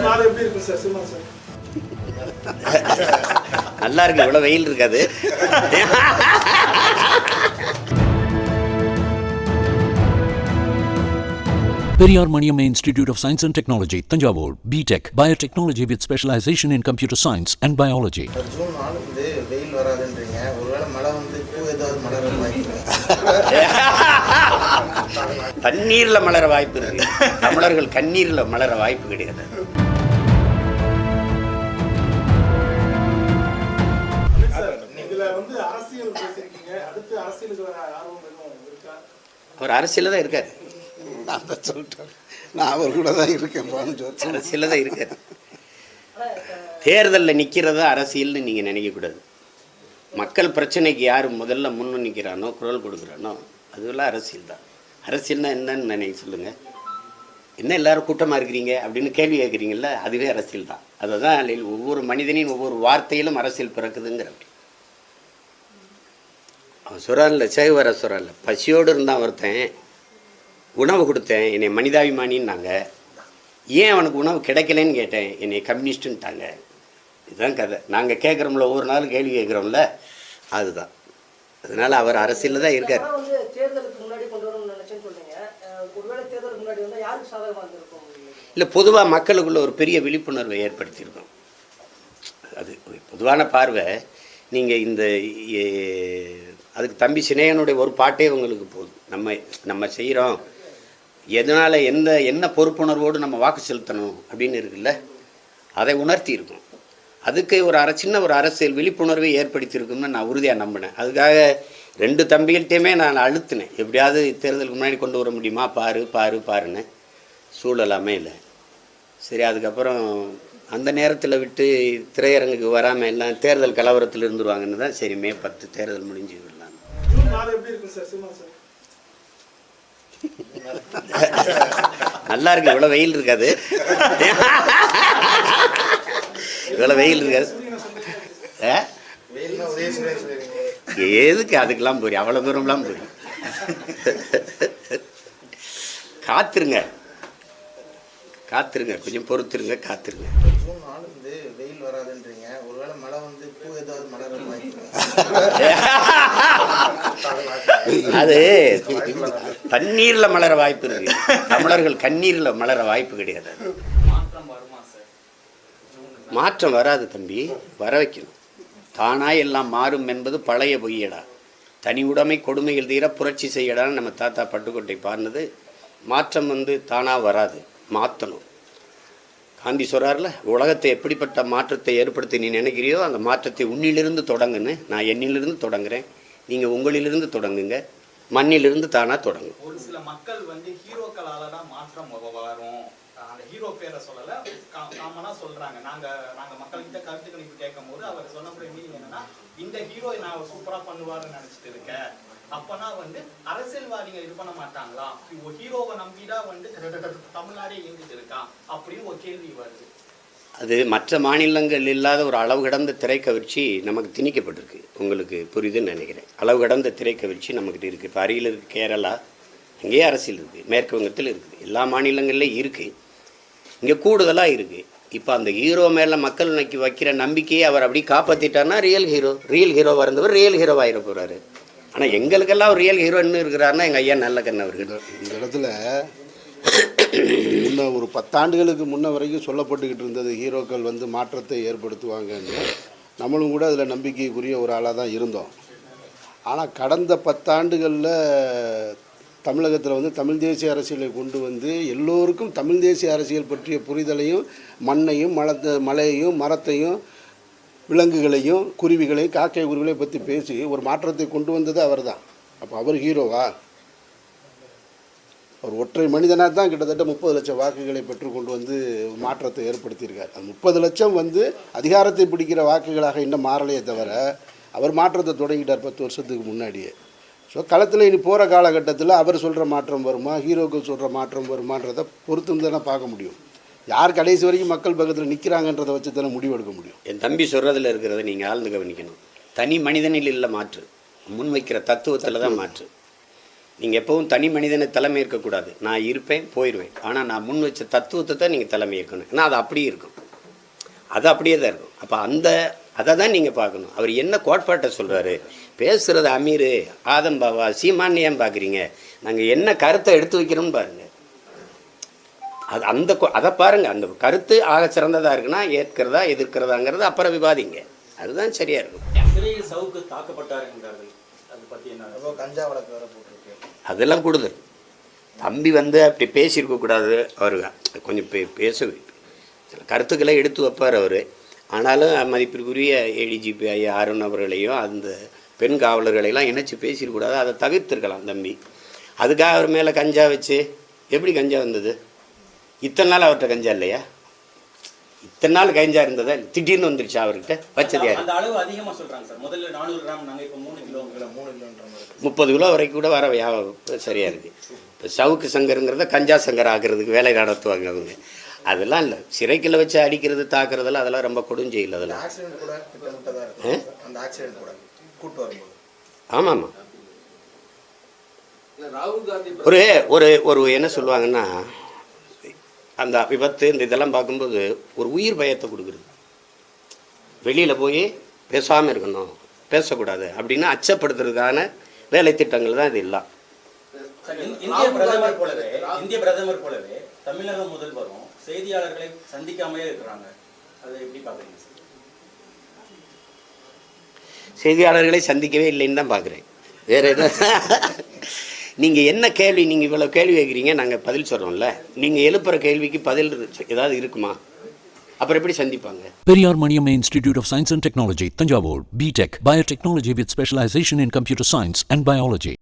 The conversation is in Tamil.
எப்படி இருக்கும் சார்? Cinema sir. நல்லா இருக்கு இவ்வளோ வெயில் இருக்காது. Maniam Institute of Science and Technology, Tanjavur, BTech, Biotechnology with specialization in computer science and biology. இப்போ ஜூன் நாலு வந்து வெயில் வராதுன்றீங்க. ஒருவேளை மழை வந்து பூ ஏதாவது மலர வாய்ப்பு தண்ணீர்ல மலர வாய்ப்பு இருக்கு. தமிழர்கள் கண்ணீர்ல மலர வாய்ப்பு கிடையாது. அவர் அரசியல தான் இருக்காரு. நான் தான் சொல்லிட்டேன். நான் அவர் கூட தான் இருக்கேன் பான்னு சொல்லி அரசியல தான் இருக்காரு. தேர்தலில் நிற்கிறதா அரசியல்னு நீங்கள் நினைக்கக்கூடாது. மக்கள் பிரச்சனைக்கு யார் முதல்ல முன்னு நிற்கிறானோ குரல் கொடுக்குறானோ அதுவெல்லாம் அரசியல் தான். அரசியல்னா என்னன்னு நினைக்க சொல்லுங்கள் என்ன எல்லாரும் கூட்டமாக இருக்கிறீங்க அப்படின்னு கேள்வி கேட்குறீங்கல்ல அதுவே அரசியல் தான். அதை தான் ஒவ்வொரு மனிதனின் ஒவ்வொரு வார்த்தையிலும் அரசியல் பிறக்குதுங்கிற சொல்கிறான்ல சேவர சொல்கிறான்ல பசியோடு இருந்தான் ஒருத்தன் உணவு கொடுத்தேன் என்னை மனிதாபிமானின்னாங்க. ஏன் அவனுக்கு உணவு கிடைக்கலன்னு கேட்டேன் என்னை கம்யூனிஸ்ட்டுன்ட்டாங்க இதுதான் கதை. நாங்கள் கேட்குறோம்ல ஒவ்வொரு நாளும் கேள்வி கேட்குறோம்ல அதுதான். அதனால் அவர் அரசியலில் தான் இருக்கார். இல்லை பொதுவாக மக்களுக்குள்ள ஒரு பெரிய விழிப்புணர்வை ஏற்படுத்தியிருக்கோம். அது பொதுவான பார்வை. நீங்கள் இந்த அதுக்கு தம்பி சினேகனுடைய ஒரு பாட்டே உங்களுக்கு போதும். நம்ம நம்ம செய்கிறோம் எதனால் எந்த என்ன பொறுப்புணர்வோடு நம்ம வாக்கு செலுத்தணும் அப்படின்னு இருக்குல்ல அதை உணர்த்தி இருக்கும் அதுக்கு ஒரு அரை சின்ன ஒரு அரசியல் விழிப்புணர்வை ஏற்படுத்தியிருக்கும்னு நான் உறுதியாக நம்பினேன். அதுக்காக ரெண்டு தம்பிகள்கிட்டையுமே நான் அழுத்தினேன். எப்படியாவது தேர்தலுக்கு முன்னாடி கொண்டு வர முடியுமா? பாரு பாரு பாருன்னு. சூழல் அமையல சரி அதுக்கப்புறம் அந்த நேரத்தில் விட்டு திரையரங்குக்கு வராமல் எல்லாம் தேர்தல் கலவரத்தில் இருந்துருவாங்கன்னு தான் சரி மே பத்து தேர்தல் முடிஞ்சு ஜூன் நாலு எப்படி இருக்கும் சார் சினிமா சார் நல்லா இருக்கு இவ்வளோ வெயில் இருக்காது. இவ்வளோ வெயில் இருக்காது. எதுக்கு அதுக்கெல்லாம் போறீங்க? அவ்வளோ தூரம்லாம் போறீங்க. காத்துருங்க. காத்துருங்க. கொஞ்சம் பொறுத்துருங்க காத்துருங்க. ஜூன் நாலு வந்து வெயில் வராதுன்றீங்க. ஒருவேளை மழை வந்து பூ ஏதாவது மலர அது தண்ணீர்ல மலர வாய்ப்பு இருக்கு. தமிழர்கள் கண்ணீர்ல மலர வாய்ப்பு கிடையாது மாற்றம் வராது தம்பி வர வைக்கணும். தானாய் எல்லாம் மாறும் என்பது பழைய பொய்யடா. தனி உடைமை கொடுமைகள் தீர புரட்சி செய்யடான்னு நம்ம தாத்தா பட்டுக்கோட்டை பாடினது மாற்றம் வந்து தானாக வராது. மாற்றணும் காந்தி சொல்கிறார்ல உலகத்தை எப்படிப்பட்ட மாற்றத்தை ஏற்படுத்தி நீ நினைக்கிறியோ அந்த மாற்றத்தை உன்னிலிருந்து தொடங்குன்னு நான் என்னிலிருந்து தொடங்குறேன். நீங்கள் உங்களிலிருந்து தொடங்குங்க. மண்ணிலிருந்து தானாக தொடங்கும். ஒரு சில மக்கள் வந்து ஹீரோக்களால தான் மாற்றம் வரும். அந்த ஹீரோ பேரை சொல்லல. கா- காமனா சொல்றாங்க. நாங்க நாங்க மக்கள்கிட்ட கருத்து கணிப்பு கேட்கும் போது அவர் சொல்லக்கூடிய மீனிங் என்னன்னா இந்த ஹீரோ நான் சூப்பரா பண்ணுவாருன்னு நினைச்சிட்டு இருக்கேன். அப்பனா வந்து அரசியல்வாதிகள் இது பண்ண மாட்டாங்களா ஒரு ஹீரோவை நம்பிதான் வந்து தமிழ்நாடே இயங்கிட்டு இருக்கான். அப்படின்னு ஒரு கேள்வி வருது. அது மற்ற மாநிலங்கள் இல்லாத ஒரு அளவு கடந்த திரைக்கவர்ச்சி நமக்கு திணிக்கப்பட்டிருக்கு. உங்களுக்கு புரியுதுன்னு நினைக்கிறேன். அளவு கடந்த திரைக்கவர்ச்சி நம்மக்கிட்ட இருக்குது இப்போ அருகில் இருக்குது கேரளா அங்கேயே அரசியல் இருக்குது மேற்கு வங்கத்தில் இருக்குது எல்லா மாநிலங்கள்லேயும் இருக்குது இங்கே கூடுதலாக இருக்குது இப்போ அந்த ஹீரோ மேலே மக்கள் நோக்கி வைக்கிற நம்பிக்கையை அவர் அப்படி காப்பாற்றிட்டார்னா ரியல் ஹீரோ ரியல் ஹீரோவாக இருந்தவர் ரியல் ஹீரோவாகிட போகிறாரு ஆனால் எங்களுக்கெல்லாம் ஒரு ரியல் ஹீரோன்னு இருக்கிறாருன்னா எங்கள் ஐயா நல்ல கண்ணவர்கள் இந்த இடத்துல முன்ன ஒரு பத்தாண்டுகளுக்கு முன்ன வரைக்கும் சொல்லப்பட்டுக்கிட்டு இருந்தது ஹீரோக்கள் வந்து மாற்றத்தை ஏற்படுத்துவாங்கன்னு. நம்மளும் கூட அதில் நம்பிக்கைக்குரிய ஒரு ஆளாக தான் இருந்தோம். ஆனால் கடந்த பத்தாண்டுகளில் தமிழகத்தில் வந்து தமிழ் தேசிய அரசியலை கொண்டு வந்து எல்லோருக்கும் தமிழ் தேசிய அரசியல் பற்றிய புரிதலையும் மண்ணையும் மலத்தை மலையையும் மரத்தையும் விலங்குகளையும் குருவிகளையும் காக்கை குருவிகளையும் பற்றி பேசி ஒரு மாற்றத்தை கொண்டு வந்தது அவர் தான் அப்போ அவர் ஹீரோவா? அவர் ஒற்றை மனிதனாக தான் கிட்டத்தட்ட முப்பது லட்சம் வாக்குகளை பெற்று கொண்டு வந்து மாற்றத்தை ஏற்படுத்தியிருக்கார். அந்த முப்பது லட்சம் வந்து அதிகாரத்தை பிடிக்கிற வாக்குகளாக இன்னும் மாறலையே தவிர அவர் மாற்றத்தை தொடங்கிட்டார் பத்து வருஷத்துக்கு முன்னாடியே. ஸோ களத்தில் இனி போகிற காலகட்டத்தில் அவர் சொல்கிற மாற்றம் வருமா ஹீரோக்கள் சொல்கிற மாற்றம் வருமான்றதை பொறுத்து தானே பார்க்க முடியும். யார் கடைசி வரைக்கும் மக்கள் பக்கத்தில் நிற்கிறாங்கன்றதை வச்சு தானே முடிவெடுக்க முடியும். என் தம்பி சொல்கிறதுல இருக்கிறத நீங்கள் ஆழ்ந்து கவனிக்கணும். தனி மனிதனில் இல்லை மாற்று. முன்வைக்கிற தத்துவத்தில் தான் மாற்று. நீங்கள் எப்பவும் தனி மனிதனை தலைமை இருக்கக்கூடாது நான் இருப்பேன் போயிடுவேன் ஆனால் நான் முன் வச்ச தத்துவத்தை தான் நீங்கள் தலைமை இருக்கணும் ஏன்னா அது அப்படியே இருக்கும். அது அப்படியே தான் இருக்கும். அப்போ அந்த அதை தான் நீங்கள் பார்க்கணும். அவர் என்ன கோட்பாட்டை சொல்கிறாரு பேசுகிறது அமீர் ஆதம் பாவா சீமான் ஏன் பார்க்குறீங்க? நாங்கள் என்ன கருத்தை எடுத்து வைக்கிறோம்னு பாருங்கள் அது அந்த கொ- அதை பாருங்கள் அந்த கருத்து ஆக சிறந்ததாக இருக்குன்னா ஏற்கிறதா எதிர்க்கிறதாங்கிறது அப்புறம் விவாதிங்க. அதுதான் சரியாக இருக்கும். சவுக்கு தாக்கப்பட்டார் என்கிறார்கள் அதை பத்தி என்ன? கஞ்சா வழக்கு வேற போட்டிருக்கு. அதெல்லாம் கூடுதல் தம்பி வந்து அப்படி பேசியிருக்கக்கூடாது அவர் கொஞ்சம் பே பேச சில கருத்துக்களை எடுத்து வைப்பார் அவர். ஆனாலும் மதிப்பிற்குரிய ஏடிஜிபி ஐயா அருண் அவர்களையும் அந்த பெண் காவலர்களையெல்லாம் இணைச்சி பேசியிருக்கூடாது அதை தவிர்த்திருக்கலாம் தம்பி. அதுக்காக அவர் மேலே கஞ்சா வச்சு எப்படி கஞ்சா வந்தது? இத்தனை நாள் அவர்கிட்ட கஞ்சா இல்லையா? இத்தனை நாள் கஞ்சா இருந்ததா திடீர்னு வந்துருச்சா அவர்கிட்ட. வச்சது யாரு? அந்த அளவு அதிகமா சொல்றாங்க சார். முதல்ல நானூறு கிராம் நாங்க இப்ப மூணு கிலோ மூணு கிலோன்ற மாதிரி முப்பது கிலோ வரைக்கும் கூட வர வியாபாரம் சரியாக இருக்குது இப்போ சவுக்கு சங்கருங்கிறத கஞ்சா சங்கர் ஆக்குறதுக்கு வேலை நடத்துவாங்க அவங்க. அதெல்லாம் இல்லை. சிறைக்குள்ள வச்சு அடிக்கிறது தாக்குறதெல்லாம் அதெல்லாம் ரொம்ப கொடுஞ்செயல் அதெல்லாம். ஆக்சிடென்ட் கூட திட்டமிட்டதா இருக்கு அந்த ஆக்சிடென்ட் கூட கூட்டு வரும்போது. ஆமாம்மா ஒரு ஒரு ஒரு என்ன சொல்லுவாங்கன்னா அந்த விபத்து இந்த இதெல்லாம் பார்க்கும்போது ஒரு உயிர் பயத்தை கொடுக்குறது. வெளியில் போய் பேசாமல் இருக்கணும் பேசக்கூடாது அப்படின்னு அச்சப்படுத்துறதுக்கான வேலை திட்டங்கள் தான் இது இந்- இந்திய பிரதமர் போலவே இந்திய பிரதமர் போலவே தமிழக முதல்வரும் செய்தியாளர்களை சந்திக்காமலே இருக்கிறாங்க. அதை எப்படி பாக்குறீங்க சார்? செய்தியாளர்களை சந்திக்கவே இல்லைன்னு தான் பார்க்குறேன். வேற என்ன நீங்கள் என்ன கேள்வி நீங்கள் இவ்வளோ கேள்வி கேட்குறீங்க நாங்கள் பதில் சொல்கிறோம்ல நீங்கள் எழுப்புகிற கேள்விக்கு பதில் ஏதாவது இருக்குமா அப்புறம் எப்படி சந்திப்பாங்க Periyar Maniam institute of science and technology Thanjavur BTech biotechnology with specialisation in computer science and biology